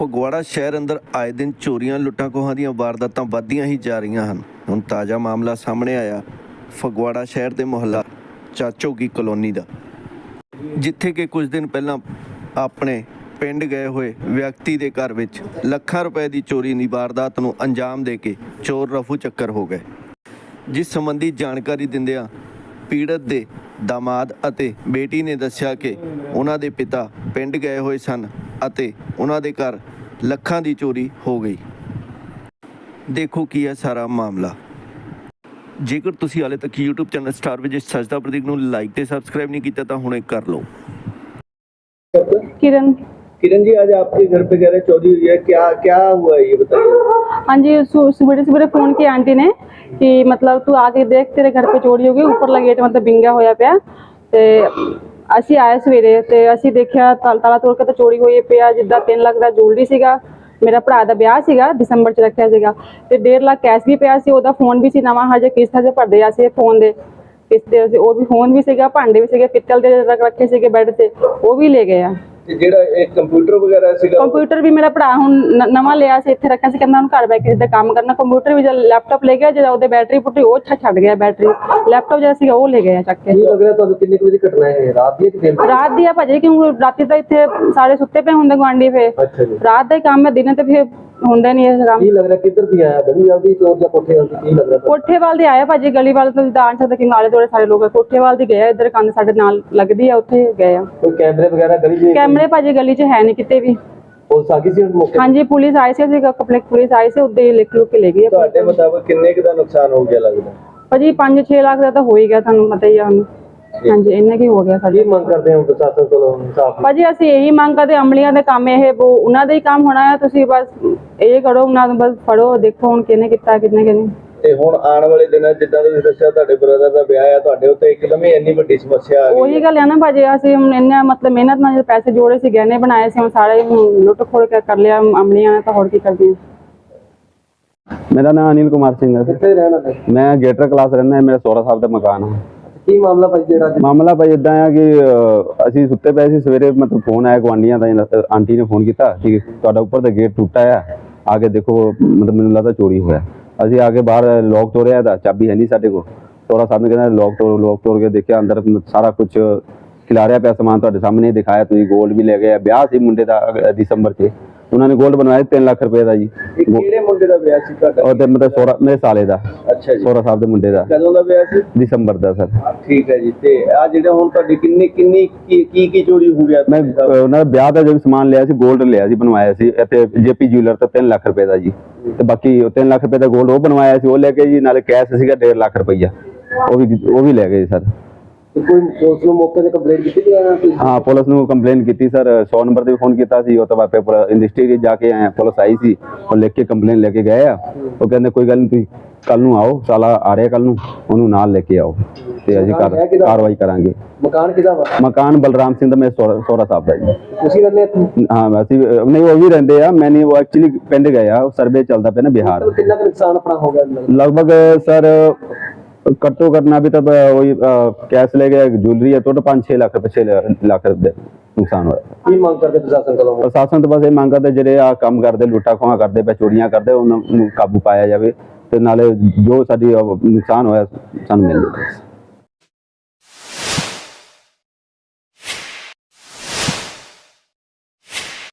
ਫਗਵਾੜਾ ਸ਼ਹਿਰ ਅੰਦਰ ਆਏ ਦਿਨ ਚੋਰੀਆਂ, ਲੁੱਟਾਂ, ਖੋਹਾਂ ਦੀਆਂ ਵਾਰਦਾਤਾਂ ਵੱਧਦੀਆਂ ਹੀ ਜਾ ਰਹੀਆਂ ਹਨ। ਹੁਣ ਤਾਜ਼ਾ ਮਾਮਲਾ ਸਾਹਮਣੇ ਆਇਆ। ਫਗਵਾੜਾ ਸ਼ਹਿਰ ਦੇ ਮੁਹੱਲਾ ਚਾਚੋਗੀ ਕਲੋਨੀ ਦਾ। ਜਿੱਥੇ ਕਿ ਕੁਝ ਦਿਨ ਪਹਿਲਾਂ ਆਪਣੇ ਪਿੰਡ ਗਏ ਹੋਏ ਵਿਅਕਤੀ ਦੇ ਘਰ ਵਿੱਚ ਲੱਖਾਂ ਰੁਪਏ ਦੀ ਚੋਰੀ ਦੀ ਵਾਰਦਾਤ ਨੂੰ ਅੰਜਾਮ ਦੇ ਕੇ ਚੋਰ ਰਫੂ ਚੱਕਰ ਹੋ ਗਏ। ਜਿਸ ਸੰਬੰਧੀ ਜਾਣਕਾਰੀ ਦਿੰਦਿਆਂ ਪੀੜਤ ਦੇ ਦਾਮਾਦ ਅਤੇ ਬੇਟੀ ਨੇ ਦੱਸਿਆ ਕਿ ਉਹਨਾਂ ਦੇ ਪਿਤਾ ਪਿੰਡ ਗਏ ਹੋਏ ਸਨ ਅਤੇ ਉਹਨਾਂ ਦੇ ਘਰ ਲੱਖਾਂ ਦੀ ਚੋਰੀ ਹੋ ਗਈ ਦੇਖੋ ਕੀ ਹੈ ਸਾਰਾ ਮਾਮਲਾ ਜੇਕਰ ਤੁਸੀਂ ਹਾਲੇ ਤੱਕ YouTube channel star Vijay ਸਜਦਾ Pradeep ਨੂੰ ਲਾਈਕ ਤੇ ਸਬਸਕ੍ਰਾਈਬ ਨਹੀਂ ਕੀਤਾ ਤਾਂ ਹੁਣੇ ਕਰ ਲਓ किरण किरण जी आज आपके घर पे कह रहे चोरी हुई है क्या क्या हुआ है ये बताइए हाँ जी सवेरे सवेरे फोन किया आंटी ने कि मतलब तू आके देख तेरे घर पे चोरी हो गई ਉੱਪਰਲਾ ਗੇਟ ਮਤਲਬ ਵਿੰਗਾ ਹੋਇਆ ਪਿਆ ਤੇ ਅਸੀਂ ਆਏ ਸਵੇਰੇ ਤੇ ਅਸੀਂ ਦੇਖਿਆ ਤਾਲ- ਤਾਲਾ ਤੋੜ ਕੇ ਤਾਂ ਚੋਰੀ ਹੋਈ ਪਿਆ ਜਿੱਦਾਂ 3 ਲੱਖ ਦਾ ਜੁਐਲਰੀ ਸੀਗਾ ਮੇਰਾ ਭਰਾ ਦਾ ਵਿਆਹ ਸੀਗਾ ਦਸੰਬਰ ਚ ਰੱਖਿਆ ਸੀਗਾ ਤੇ 1.5 ਲੱਖ ਕੈਸ਼ ਵੀ ਪਿਆ ਸੀ ਉਹਦਾ ਫੋਨ ਵੀ ਸੀ ਨਵਾਂ ਹਜੇ ਕਿਸ਼ਤ ਹਜੇ ਭਰਦੇ ਆ ਸੀ ਫੋਨ ਦੇ ਕਿਸ਼ਤ ਦੇ ਅਸੀਂ- ਉਹ ਵੀ ਫੋਨ ਵੀ ਸੀਗਾ ਭਾਂਡੇ ਵੀ ਸੀਗੇ ਪਿੱਤਲ ਦੇ ਰੱਖ ਰੱਖੇ ਸੀਗੇ ਬੈੱਡ ਤੇ ਉਹ ਵੀ ਲੈ ਗਏ ਆ ਤੇ ਜਿਹੜਾ ਇਹ ਕੰਪਿਊਟਰ ਵਗੈਰਾ ਸੀਗਾ ਕੰਪਿਊਟਰ ਵੀ ਮੇਰਾ ਭਰਾ ਹੁਣ ਨ- ਨਵਾਂ ਲਿਆ ਸੀ ਇੱਥੇ ਰੱਖਿਆ ਸੀ ਕਹਿੰਦਾ ਹੁਣ ਘਰ ਬੈਠ ਕੇ ਜਿੱਦਾਂ ਕੰਮ ਕਰਨਾ। ਕੰਪਿਊਟਰ ਵੀ ਜਦ ਲੈਪਟਾਪ ਲੈ ਗਿਆ ਜਦੋਂ ਉਹਦੇ ਬੈਟਰੀ ਪੁੱਟੀ ਉਹ ਛੱਡ ਗਿਆ ਬੈਟਰੀ ਲੈਪਟਾਪ ਜਿਹੜਾ ਸੀਗਾ ਉਹ ਲੈ ਗਿਆ ਚੱਕ ਕੇ। ਕੀ ਲੱਗ ਰਿਹਾ ਤੁਹਾਨੂੰ ਕਿੰਨੇ ਕੁ ਵਜੇ ਦੀ ਘਟਨਾ ਹੈ ਇਹ? ਰਾਤ ਦੀ ਹੈ ਕਿ ਦਿਨ ਦੀ? ਰਾਤ ਦੀ ਆ ਭਾਜੀ ਕਿਉਂ ਰਾਤੀ ਤਾਂ ਇੱਥੇ ਸਾਰੇ ਸੁੱਤੇ ਪਏ ਹੁੰਦੇ ਗੁਆਂਢੀ ਫੇ ਅੱਛਾ ਜੀ। ਰਾਤ ਦਾ ਹੀ ਕੰਮ ਹੈ ਦਿਨੇ ਤੇ ਫਿਰ ਹੁੰਦਾ ਨਹੀਂ ਇਹ ਕੰਮ ਕੀ ਲੱਗ ਰਿਹਾ ਕਿੱਧਰ ਦੀ ਆਇਆ? ਗਲੀ ਜਲਦੀ ਚੋਰ ਜਾਂ ਕੋਠੇ ਜਲਦੀ ਕੀ ਲੱਗ ਰਿਹਾ ਤੁਹਾਨੂੰ? ਕੋਠੇ ਵੱਲ ਦੀ ਆਇਆ ਭਾਜੀ ਗਲੀ ਵੱਲ ਤੋਂ ਜਿੱਦਾਂ ਆਣ ਸਕਦਾ ਕਿ ਨਾਲੇ ਦੋੜੇ ਸਾਰੇ ਲੋਕ ਆ। ਕੋਠੇ ਵੱਲ ਦੀ ਗਏ ਆ, ਇੱਧਰ ਕੰਨ ਸਾਡੇ ਨਾਲ ਲੱਗਦੀ ਆ ਉੱਥੇ ਗਏ ਆ। ਕੋਈ ਕੈਮਰੇ ਵਗੈਰਾ ਗਲੀ ਦੇ ਕੈਮਰੇ ਭਾਜੀ ਗਲੀ 'ਚ ਹੈ ਨਹੀਂ ਕਿਤੇ ਵੀ। ਪੁਲਿਸ ਆ ਗਈ ਸੀ ਉਸ ਮੌਕੇ ਤੇ? ਹਾਂਜੀ ਪੁਲਿਸ ਆਈ ਸੀ ਅਸੀਂ ਕੰਪਲੇਂਟ ਪੁਲਿਸ ਆਈ ਸੀ ਉੱਦੇ ਲਿਖ ਲੁੱਕ ਕੇ ਲੈ ਗਈ ਆ। ਤੁਹਾਡੇ ਮੁਤਾਬਕ ਕਿੰਨੇ ਕੁ ਦਾ ਨੁਕਸਾਨ ਹੋ ਗਿਆ ਲੱਗਦਾ? ਭਾਜੀ 5-6 ਲੱਖ ਦਾ ਤਾਂ ਹੋ ਹੀ ਗਿਆ ਤੁਹਾਨੂੰ ਪਤਾ ਹੀ ਆ ਹੁਣ। ਹਾਂਜੀ ਇੰਨਾ ਕੀ ਹੋ ਗਿਆ ਕੀ ਸਾਡੇ ਮੰਗ ਕਰਦੇ ਹੋ ਪ੍ਰਸ਼ਾਸਨ ਕੋਲੋਂ ਇਨਸਾਫ ਭਾਜੀ ਅਸੀਂ ਇਹੀ ਮੰਗ ਕਰਦੇ ਅਮਲੀਆਂ ਦੇ ਕੰਮ ਇਹ ਉਹ ਉਹਨਾਂ ਦਾ ਹੀ ਕੰਮ ਹੋਣਾ ਹੈ ਤੁਸੀਂ ਬਸ ਇਹ ਕਰੋ ਉਹਨਾਂ ਨੂੰ ਬਸ ਫੜੋ ਦੇਖੋ ਹੁਣ ਕਿਹਨੇ ਕੀਤਾ ਕਿਹਨੇ ਕਿਹਨੇ। ਤੇ ਹੁਣ ਆਉਣ ਵਾਲੇ ਦਿਨਾਂ 'ਚ ਜਿੱਦਾਂ ਤੁਸੀਂ ਦੱਸਿਆ ਤੁਹਾਡੇ ਬ੍ਰਦਰ ਦਾ ਵਿਆਹ ਹੈ ਤੁਹਾਡੇ ਉੱਤੇ ਇੱਕਦਮ ਹੀ ਇੰਨੀ ਵੱਡੀ ਸਮੱਸਿਆ ਆ ਗਈ ਉਹੀ ਗੱਲ ਹੈ ਨਾ ਭਾਜੀ ਅਸੀਂ ਹੁਣ ਇੰਨਾ ਮਤਲਬ ਮਿਹਨਤ ਨਾਲ ਪੈਸੇ ਜੋੜੇ ਸੀ ਗਹਿਣੇ ਬਣਾਏ ਸੀ ਹੁਣ ਸਾਰੇ ਹੁਣ ਲੁੱਟ ਖੋੜ ਕੇ ਕਰ ਲਿਆ ਅਮਲੀਆਂ ਨੇ ਤਾਂ ਹੋਰ ਕੀ ਕਰਦੀਆਂ ਮੇਰਾ ਨਾਮ ਅਨਿਲ ਕੁਮਾਰ ਸਿੰਘ ਹੈ ਕਿੱਥੇ ਰਹਿਣਾ ਨੇ ਮੈਂ ਗੇਟਰ ਕਲਾਸ ਰਹਿੰਦਾ ਹਾਂ ਮੇਰਾ ਸੋਹਰਾ ਸਾਹਿਬ ਦਾ ਮਕਾਨ ਹੈ ਕੀ ਮਾਮਲਾ ਭਾਈ ਜਿਹੜਾ ਅੱਜ? ਮਾਮਲਾ ਭਾਈ ਇਦਾਂ ਆ ਕਿ ਅਹ, ਅਸੀਂ ਸੁੱਤੇ ਪਏ ਸੀ ਸਵੇਰੇ ਮਤਲਬ ਫੋਨ ਆਇਆ ਗੁਆਂਢੀਆਂ ਦਾ ਇਹਨਾਂ- ਆਂਟੀ ਨੇ ਫੋਨ ਕੀਤਾ ਕਿ ਤੁਹਾਡਾ ਉੱਪਰ ਦਾ ਗੇਟ ਟੁੱਟਾ ਆ ਆ ਕੇ ਦੇਖੋ ਮਤਲਬ ਮੈਨੂੰ ਲੱਗਦਾ ਚੋਰੀ ਹੋਇਆ। ਅਸੀਂ ਆ ਕੇ ਬਾਹਰ ਲੋਕ ਤੋੜਿਆ ਦਾ ਚਾਬੀ ਹੈ ਨਹੀਂ ਸਾਡੇ ਕੋਲ। ਸੋਹਰਾ ਸਾਹਿਬ ਨੇ ਕਹਿੰਦਾ ਲੋਕ ਤੋੜ ਲੋਕ ਤੋੜ ਕੇ ਦੇਖਿਆ ਅੰਦਰ ਸਾਰਾ ਕੁਝ ਖਿਲਾਰਿਆ ਪਿਆ ਸਮਾਨ ਤੁਹਾਡੇ ਸਾਹਮਣੇ ਦਿਖਾਇਆ ਤੁਸੀਂ 골ਡ ਵੀ ਲੈ ਗਏ ਆ। ਵਿਆਹ ਸੀ ਮੁੰਡੇ ਦਾ ਅਗ- ਦਸੰਬਰ 'ਚ। ਉਹਨਾਂ ਨੇ 골ਡ ਬਣਵਾਇਆ 3 ਲੱਖ ਰੁਪਏ ਦਾ ਜੀ। ਕਿਹੜੇ ਮੁੰਡੇ ਦਾ ਵਿਆਹ ਸੀ ਤੁਹਾਡਾ? ਉਹ ਤੇ ਮਤਲਬ ਸੋਰਾ ਦਾ। ਅੱਛਾ ਦੇ ਮੁੰਡੇ ਦਾ। ਕਦੋਂ ਦਾ ਸਰ। ਠੀਕ ਹੈ ਜੀ। ਤੇ ਆ ਜਿਹੜਾ ਹੁਣ ਤੁਹਾਡੀ ਕਿੰਨੀ ਲਿਆ ਸੀ ਬਣਵਾਇਆ ਸੀ। ਇੱਥੇ ਜੇਪੀ ਜਿਊਲਰ ਤੋਂ 3 ਲੱਖ ਰੁਪਏ ਦਾ ਜੀ। ਤੇ ਬਾਕੀ 3 ਲੱਖ ਰੁਪਏ ਦਾ ਗੋਲਡ ਉਹ ਬਣਵਾਇਆ ਸੀ ਉਹ ਲੈ ਕੇ ਜੀ ਨਾਲੇ ਕੈਸ਼ ਸੀਗਾ 1.5 ਲੱਖ ਰੁਪਈਆ। ਉਹ ਵੀ ਉਹ ਵੀ ਲੈ ਗਏ ਸਰ। ਹਾਂ ਪੁਲਿਸ ਨੂੰ ਕੰਪਲੇਂਟ ਕੀਤੀ ਸਰ। 100 ਨੰਬਰ ਤੇ ਫੋਨ ਕੀਤਾ ਸੀ ਉਹ ਤੋਂ ਬਾਅਦ ਪੇਪਰ ਇੰਡਸਟਰੀ ਜਾ ਕੇ ਆਏ ਪੁਲਿਸ ਆਈ ਸੀ ਉਹ ਲਿਖ ਕੇ ਕੰਪਲੇਂਟ ਲੈ ਕੇ ਗਏ ਆ। ਉਹ ਕਹਿੰਦੇ ਕੋਈ ਗੱਲ ਨਹੀਂ ਕੱਲ ਨੂੰ ਆਓ ਸਾਲਾ ਆ ਰਿਹਾ ਕੱਲ ਨੂੰ ਉਹਨੂੰ ਨਾਲ ਲੈ ਕੇ ਆਓ ਤੇ ਅਸੀਂ ਕਾਰਵਾਈ ਕਰਾਂਗੇ। ਮਕਾਨ ਕਿਹਦਾ ਵਾ? ਮਕਾਨ ਬਲਰਾਮ ਸਿੰਘ ਦਾ ਮੈਂ ਸੋਰਾ ਸਾਹਿਬ ਦਾ ਜੀ। ਤੁਸੀਂ ਰਹਿੰਦੇ ਹਾਂ ਅਸੀਂ ਨਹੀਂ ਉਹ ਵੀ ਰਹਿੰਦੇ ਆ ਮੈਂ ਮੈਨੇ ਉਹ ਐਕਚੁਅਲੀ ਪਿੰਡ ਗਿਆ ਸਰਵੇ ਚੱਲਦਾ ਪਿਆ ਨਾ ਬਿਹਾਰ। ਕਿੰਨਾ ਨੁਕਸਾਨ ਆਪਣਾ ਹੋ ਗਿਆ? ਲਗਭਗ ਸਰ कट्टो करना अभी तक वही कैश ले गया ज्वेलरी है तो पाँच छः लाख रुपए छः लाख रुपए ਨੁਕਸਾਨ ਹੋਇਆ ਕੀ ਮੰਗ ਕਰਦੇ ਪ੍ਰਸ਼ਾਸਨ ਕੋਲੋਂ ਪ੍ਰਸ਼ਾਸਨ ਤੋਂ ਬਸ ਇਹ ਮੰਗ ਕਰਦੇ ਜਿਹੜੇ ਆ ਕੰਮ ਕਰਦੇ ਲੁੱਟਾ ਖੋਹਾਂ ਕਰਦੇ ਪਏ ਚੋਰੀਆਂ ਕਰਦੇ ਉਹਨਾਂ ਨੂੰ ਕਾਬੂ ਪਾਇਆ ਜਾਵੇ ਤੇ ਨਾਲੇ ਜੋ ਸਾਡੀ ਅਹ, ਨੁਕਸਾਨ ਹੋਇਆ ਸਾਨੂੰ ਮਿਲ ਜਾਵੇ